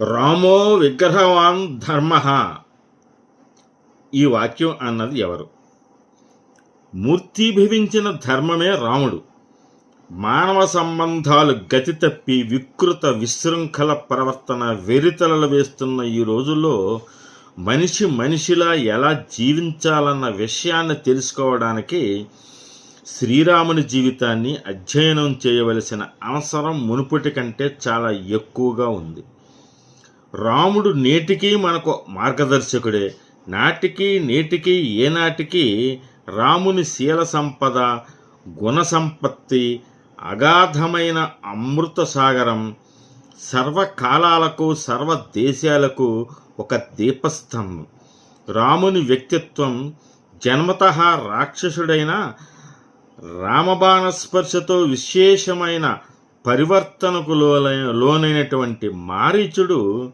రామో విగ్రహవాన్ ధర్మ. ఈ వాక్యం అన్నది ఎవరు? మూర్తిభవించిన ధర్మమే రాముడు. మానవ సంబంధాలు గతి తప్పి వికృత విశృంఖల ప్రవర్తన వెరితలలు వేస్తున్న ఈ రోజుల్లో మనిషి మనిషిలా ఎలా జీవించాలన్న విషయాన్ని తెలుసుకోవడానికి శ్రీరాముని జీవితాన్ని అధ్యయనం చేయవలసిన అవసరం మునుపటి కంటే చాలా ఎక్కువగా ఉంది. రాముడు నేటికి మనకు మార్గదర్శకుడే. నాటికి నేటికి ఏనాటికి రాముని శీల సంపద గుణ సంపత్తి అగాధమైన అమృత సాగరం సర్వకాలాలకు సర్వదేశాలకు ఒక దీపస్తంభం. రాముని వ్యక్తిత్వం జన్మత రాక్షసుడైన రామబాణ స్పర్శతో విశేషమైన పరివర్తనకు లోనైనటువంటి మారీచుడు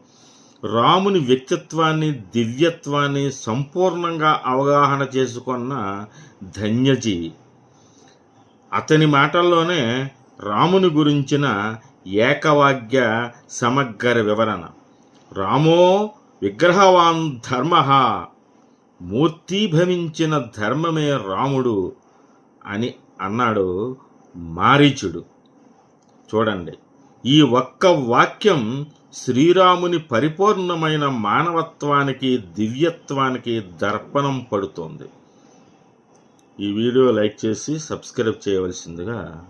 రాముని వ్యక్తిత్వాన్ని దివ్యత్వాన్ని సంపూర్ణంగా అవగాహన చేసుకున్న ధన్యజీవి అతని మాటల్లోనే రాముని గురించిన ఏకవాక్య సమగ్ర వివరణ. రామో విగ్రహవాన్ ధర్మ మూర్తీభవించిన ధర్మమే రాముడు అని అన్నాడు మారీచుడు. చూడండి. ఈ ఒక్క వాక్యం శ్రీరాముని పరిపూర్ణమైన మానవత్వానికి దివ్యత్వానికి దర్పణం పడుతోంది. ఈ వీడియో లైక్ చేసి సబ్స్క్రైబ్ చేయవలసిందిగా